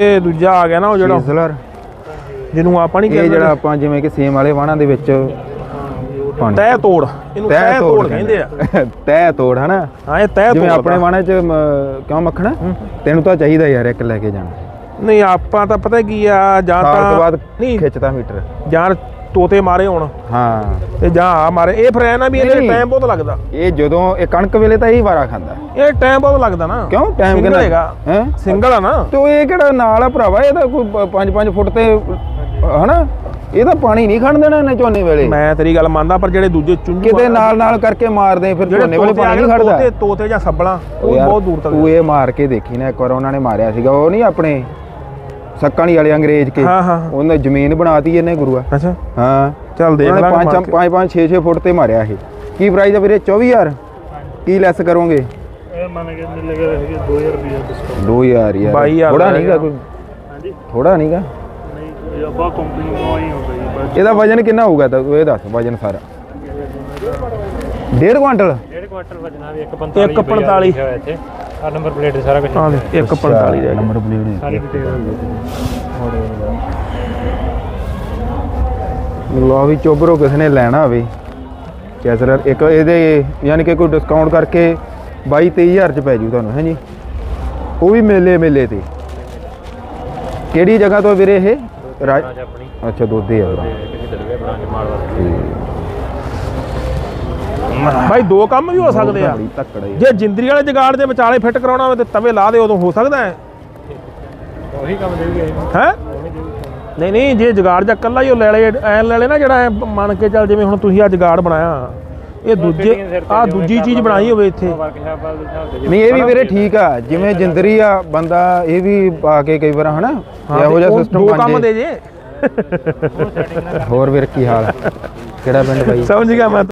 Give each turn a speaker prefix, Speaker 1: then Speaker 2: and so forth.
Speaker 1: ਇਹ ਦੂਜਾ ਆ ਗਿਆ ਨਾ ਉਹ ਜਿਹੜਾ
Speaker 2: ਸੀਜ਼ਲਰ
Speaker 1: ਜਿਹਨੂੰ ਆਪਾਂ ਨਹੀਂ
Speaker 2: ਇਹ ਜਿਹੜਾ ਆਪਾਂ ਜਿਵੇਂ ਕਿ ਸੇਮ ਵਾਲੇ ਵਾਹਣਾਂ ਦੇ ਵਿੱਚ ਪਾਣੀ।
Speaker 1: ਤਹਿ ਤੋੜ। ਇਹਨੂੰ ਤਹਿ ਤੋੜ ਕਹਿੰਦੇ ਆ।
Speaker 2: ਤਹਿ ਤੋੜ ਹਨਾ?
Speaker 1: ਹਾਂ ਇਹ ਤਹਿ ਤੋੜ
Speaker 2: ਜਿਵੇਂ ਆਪਣੇ। ਵਾਹਣੇ 'ਚ ਕਿਉਂ ਮੱਖਣ? ਤੈਨੂੰ ਤਾਂ ਚਾਹੀਦਾ ਯਾਰ ਇੱਕ ਲੈ ਕੇ ਜਾਣਾ।
Speaker 1: ਨਹੀਂ ਆਪਾਂ ਤਾਂ ਪਤਾ ਕੀ ਆ ਜਾਂ
Speaker 2: ਤੋਂ
Speaker 1: ਤਾਂ
Speaker 2: ਬਾਅਦ ਖਿੱਚਦਾ ਮੀਟਰ।
Speaker 1: ਜਾਂ ਤੋਤੇ ਮਾਰੇ ਹੋਣ।
Speaker 2: ਹਾਂ।
Speaker 1: ਤੇ ਜਾਂ ਆ ਮਾਰੇ। ਇਹ ਫਿਰ ਐ ਨਾ ਵੀ ਇਹਦੇ
Speaker 2: ਨਹੀਂ।
Speaker 1: ਟਾਈਮ ਬਹੁਤ ਲੱਗਦਾ।
Speaker 2: ਇਹ ਜਦੋਂ ਇਹ ਕਣਕ ਵੇਲੇ ਤਾਂ ਇਹ ਵਾਰਾ ਖਾਂਦਾ।
Speaker 1: ਇਹ ਟਾਈਮ ਬਹੁਤ ਲੱਗਦਾ ਨਾ।
Speaker 2: ਕਿਉਂ? ਟਾਈਮ
Speaker 1: Single
Speaker 2: ਕਿੰਨਾ?
Speaker 1: ਹੈਗਾ।
Speaker 2: ਹੈ?
Speaker 1: ਸਿੰਗਲ ਆ ਨਾ।
Speaker 2: ਤੇ ਇਹ ਕਿਹੜਾ ਨਾਲ ਆ ਭਰਾਵਾ? ਇਹ ਤਾਂ ਕੋਈ 5-5 ਫੁੱਟ ਤੇ ਹਨਾ? ਇਹ ਤਾਂ ਪਾਣੀ ਨਹੀਂ ਖੜਨ ਦੇਣਾ ਇਹਨੇ ਝੋਨੇ ਵੇਲੇ।
Speaker 1: ਮੈਂ ਤੇਰੀ ਗੱਲ ਮੰਨਦਾ ਪਰ ਜਿਹੜੇ ਦੂਜੇ ਚੁੰਝੂ
Speaker 2: ਕਿਤੇ ਨਾਲ ਨਾਲ ਕਰਕੇ ਮਾਰਦੇ ਫਿਰ
Speaker 1: ਜਿਹੜੇ
Speaker 2: ਝੋਨੇ ਵੇਲੇ
Speaker 1: ਤੋਤੇ ਆ
Speaker 2: ਪਾਣੀ ਨਹੀਂ ਖੜਦਾ
Speaker 1: ਤੋਤੇ ਤੋਤੇ ਜਾਂ ਸੱਬਲਾਂ ਉਹ
Speaker 2: ਯਾਰ,
Speaker 1: ਬਹੁਤ ਦੂਰ ਤੱਕ
Speaker 2: ਤੂੰ ਇਹ ਮਾਰ ਕੇ ਦੇਖੀ ਨਾ ਇੱਕ ਵਾਰ ਉਹਨਾਂ ਨੇ ਮਾਰਿਆ ਸੀਗਾ ਉਹ ਨਹੀਂ ਆਪਣੇ ਸੱਕਾਣੀ ਵਾਲੇ ਅੰਗਰੇਜ਼ ਕੇ।
Speaker 1: ਹਾਂ, ਹਾਂ।
Speaker 2: ਉਹਨੇ ਜ਼ਮੀਨ ਬਣਾਤੀ ਇਹਨੇ ਗੁਰੂਆ।
Speaker 1: ਅੱਛਾ।
Speaker 2: ਹਾਂ।
Speaker 1: ਚੱਲ ਦੇਖ ਲਾਂਗੇ
Speaker 2: ਪੰਜ
Speaker 1: ਮਾਰ ਕੇ।
Speaker 2: ਪੰਜ ਪੰਜ 6 6 ਫੁੱਟ ਤੇ ਮਾਰਿਆ ਇਹ। ਕੀ ਪ੍ਰਾਈਸ ਆ ਵੀਰੇ? 24000 ਕੀ ਲੈਸ ਕਰੋਗੇ?
Speaker 3: ਇਹ ਮੰਨ ਕੇ ਮਿਲ ਗਏ ਹੈਗੇ 2000 ਰੁਪਏ ਡਿਸਕਾਊਂਟ
Speaker 2: 2000 ਯਾਰ। ਥੋੜਾ ਨਹੀਂਗਾ ਕੋਈ?
Speaker 3: ਹਾਂਜੀ।
Speaker 2: ਥੋੜਾ ਨਹੀਂਗਾ
Speaker 3: ਨਹੀਂ ਇਹ ਆਪਾਂ ਕੰਪਨੀ ਨੂੰ ਆਈ ਹੁੰਦਾ ਜੀ
Speaker 2: ਇਹਦਾ ਵਜਨ ਕਿੰਨਾ ਹੋਊਗਾ ਤਾਂ ਇਹ ਦੱਸ ਵਜਨ ਸਾਰਾ? ਡੇਢ
Speaker 3: ਵੀ ਹੋਇਆ ਇੱਥੇ। ਆ ਨੰਬਰ ਪਲੇਟ ਸਾਰਾ ਕੁਝ
Speaker 1: ਹਾਂ 145 ਦੇ
Speaker 2: ਨੰਬਰ ਪਲੇਟ
Speaker 3: ਸਾਰੀ ਡਿਟੇਲ
Speaker 2: ਲੋ ਵੀ ਚੋਬਰੋ ਕਿਸ ਨੇ ਲੈਣਾ ਹੋਵੇ ਕੈਸਰ ਇੱਕ ਇਹਦੇ ਯਾਨੀ ਕਿ ਕੋਈ ਡਿਸਕਾਊਂਟ ਕਰਕੇ 22 23000 ਚ ਪੈ ਜੂ ਤੁਹਾਨੂੰ ਹੈ ਜੀ? ਉਹ ਵੀ ਮੇਲੇ ਮੇਲੇ ਤੇ। ਕਿਹੜੀ ਜਗ੍ਹਾ ਤੋਂ ਵੀਰੇ ਇਹ? ਰਾਜ
Speaker 3: ਆਪਣੀ।
Speaker 2: ਅੱਛਾ ਦੋਦੇ ਆ
Speaker 3: ਬਣਾ ਕੇ ਮਾਰ
Speaker 1: ਭਾਈ ਦੋ ਕੰਮ ਵੀ ਹੋ ਸਕਦੇ ਆ। ਜੇ ਜਿੰਦਰੀ ਵਾਲੇ ਜਗਾੜ ਦੇ ਵਿਚਾਲੇ ਫਿੱਟ ਕਰਾਉਣਾ ਹੋਵੇ ਤੇ ਤਵੇ ਲਾ ਦੇ ਉਦੋਂ ਹੋ ਸਕਦਾ ਹੈ।
Speaker 3: ਉਹੀ ਕੰਮ ਦੇਊਗੇ
Speaker 1: ਹੈ? ਨਹੀਂ ਨਹੀਂ ਜੇ ਜਗਾੜ ਜਾਂ ਕੱਲਾ ਹੀ ਉਹ ਲੈ ਲੈ ਐ ਲੈ ਲੈ ਨਾ ਜਿਹੜਾ ਐਂ ਮੰਨ ਕੇ ਚੱਲ ਜਿਵੇਂ ਹੁਣ ਤੁਸੀਂ ਆ ਜਗਾੜ ਬਣਾਇਆ। ਇਹ ਦੂਜੇ ਆ ਦੂਜੀ ਚੀਜ਼ ਬਣਾਈ ਹੋਵੇ ਇੱਥੇ।
Speaker 2: ਨਹੀਂ ਇਹ ਵੀ ਵੀਰੇ ਠੀਕ ਆ ਜਿਵੇਂ ਜਿੰਦਰੀ ਆ ਬੰਦਾ ਇਹ ਵੀ ਪਾ ਕੇ ਕਈ ਵਾਰ ਹਨਾ ਇਹੋ ਜਿਹਾ ਸਿਸਟਮ
Speaker 1: ਕੰਮ
Speaker 2: ਜੇ।
Speaker 1: ਦੇ ਜੇ।
Speaker 2: ਹੋਰ ਵੀਰ ਕੀ ਹਾਲ ਕਿਹੜਾ ਪਿੰਡ ਬਾਈ?
Speaker 1: ਸਮਝ ਗਿਆ ਮੈਂ